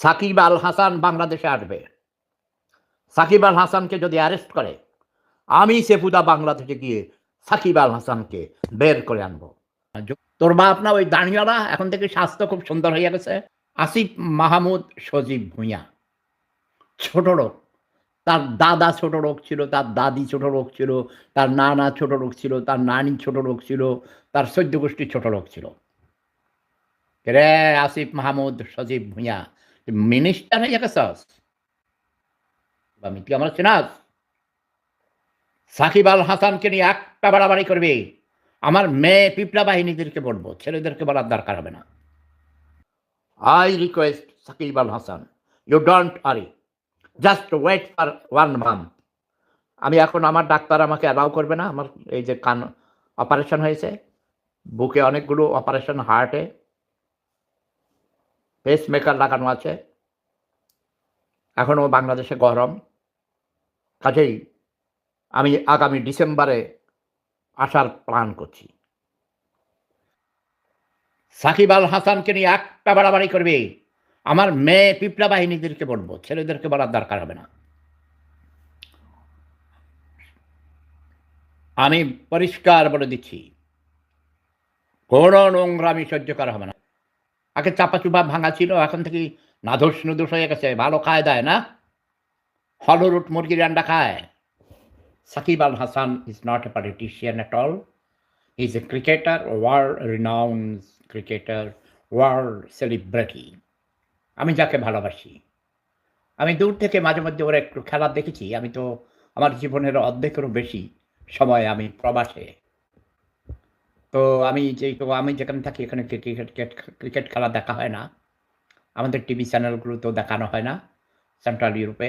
সাকিব আল হাসান বাংলাদেশে আসবে। সাকিব আল হাসানকে যদি অ্যারেস্ট করে, আমি সেফুদা বাংলাদেশে গিয়ে সাকিব আল হাসানকে বের করে আনব। তোর বাপ না ওই দাঁড়িয়ালা এখন থেকে স্বাস্থ্য খুব সুন্দর হয়ে গেছে। আসিফ মাহমুদ সজীব ভুঁইয়া। ছোট লোক। তার দাদা ছোট রোগ ছিল, তার দাদি ছোট রোগ ছিল, তার নানা ছোট রোগ ছিল, তার নানি ছোট রোগ ছিল, তার সদ্য গোষ্ঠী ছোট রোগ ছিল। রে? আসিফ মাহমুদ সজীব ভুঁইয়া। মিনিস্টার হয়ে গেছস বা মিটি আমার চিনাস সাকিব আল হাসানকে নিয়ে একটা বাড়াবাড়ি করবে আমার মেয়ে পিপলা বাহিনীদেরকে বলব ছেলেদেরকে বলার দরকার হবে না। I request Shakib Al Hasan you don't worry just wait for one month আমি এখন আমার ডাক্তার আমাকে অ্যালাউ করবে না, আমার এই যে কান অপারেশন হয়েছে, বুকে অনেকগুলো অপারেশন হার্টে পেস মেকার লাগানো আছে। এখনও বাংলাদেশে গরম। কাজেই আমি আগামী ডিসেম্বরে আসার প্ল্যান করছি। সাকিব আল হাসানকে নিয়ে একটা বাড়াবাড়ি করবে। আমার মেয়ে পিপলা বাহিনীদেরকে বলব, ছেলেদেরকে বলার দরকার হবে না। আমি পরিষ্কার বলে দিচ্ছি, কোনো নোংরামি সহ্য করা হবে না। আগে চাপা চুপা ভাঙা ছিল, এখন থেকে নাধস নুদুস হয়ে গেছে, ভালো খায় দেয় না। হলরুট মুরগির আন্ডা খায়। Shakib Al Hasan is not a politician at all is a cricketer world renowned cricketer world celebrity আমি যাকে ভালোবাসি। আমি দূর থেকে মাঝে মধ্যে ওরা একটু খেলা দেখেছি। আমি তো আমার জীবনের অর্ধেকেরও বেশি সময় আমি প্রবাসে তো আমি যে আমি যেখানে থাকি এখানে ক্রিকেট ক্রিকেট খেলা দেখা হয় না। আমাদের টিভি চ্যানেলগুলোতেও দেখানো হয় না সেন্ট্রাল ইউরোপে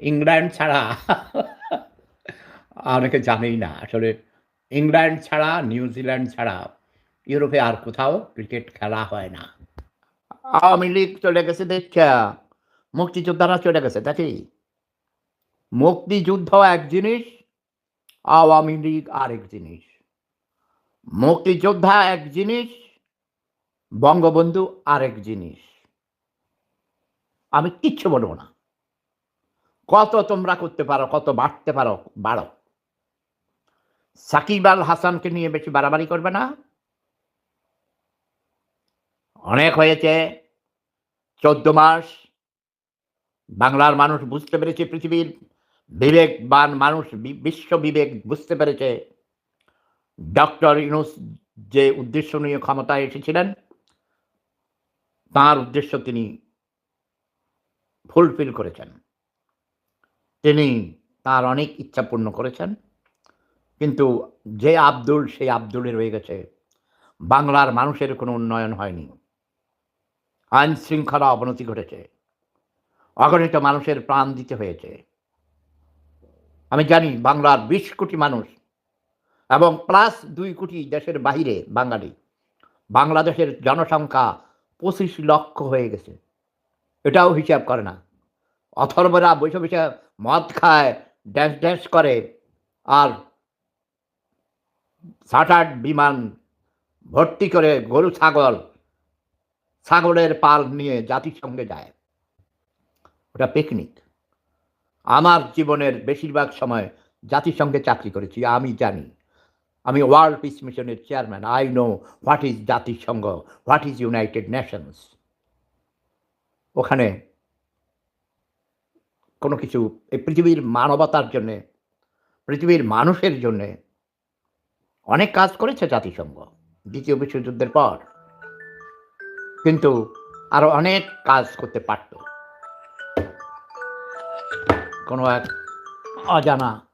ইংল্যান্ড ছাড়া অনেকে জানেই না। আসলে ইংল্যান্ড ছাড়া নিউজিল্যান্ড ছাড়া ইউরোপে আর কোথাও ক্রিকেট খেলা হয় না। আওয়ামী লীগ চলে গেছে দেখা। মুক্তিযোদ্ধারা চলে গেছে দেখি মুক্তিযুদ্ধ এক জিনিস, আওয়ামী লীগ আরেক জিনিস। মুক্তিযোদ্ধা এক জিনিস, বঙ্গবন্ধু আরেক জিনিস। আমি কিচ্ছু বলব না। কত তোমরা করতে পারো, কত বাড়তে পারো, বাড়ো। সাকিব আল হাসানকে নিয়ে বেশি বাড়াবাড়ি করবে না। অনেক হয়েছে, চোদ্দ মাস, বাংলার মানুষ বুঝতে পেরেছে পৃথিবীর বিবেকবান মানুষ বিশ্ব বিবেক বুঝতে পেরেছে। ডক্টর ইউনুস যে উদ্দেশ্য নিয়ে ক্ষমতায় এসেছিলেন, তার উদ্দেশ্য তিনি ফুলফিল করেছেন। তিনি তার অনেক ইচ্ছা পূর্ণ করেছেন, কিন্তু যে আব্দুল, সেই আব্দুলে রয়ে গেছে। বাংলার মানুষের কোনো উন্নয়ন হয়নি। আইন শৃঙ্খলা অবনতি ঘটেছে। অগণিত মানুষের প্রাণ দিতে হয়েছে। আমি জানি বাংলার বিশ কোটি মানুষ এবং প্লাস দুই কোটি দেশের বাইরে বাঙালি, বাংলাদেশের জনসংখ্যা পঁচিশ লক্ষ হয়ে গেছে। এটাও হিসাব করে না। অথর্বরা বসে বসে মদ খায়, ড্যান্স ড্যান্স করে, আর সাটার বিমান ভর্তি করে গরু, ছাগল, ছাগলের পাল নিয়ে জাতিসংঘে যায়। ওটা পিকনিক আমার জীবনের বেশিরভাগ সময় জাতিসংঘে চাকরি করেছি, আমি জানি। আমি ওয়ার্ল্ড পিস মিশনের chairman I know what is জাতিসংঘ হোয়াট ইজ ইউনাইটেড নেশনস ওখানে কোনো কিছু, এই পৃথিবীর মানবতার জন্যে, পৃথিবীর মানুষের জন্যে অনেক কাজ করেছে জাতিসংঘ, দ্বিতীয় বিশ্বযুদ্ধের পর। কিন্তু আরও অনেক কাজ করতে পারত। কোনো এক অজানা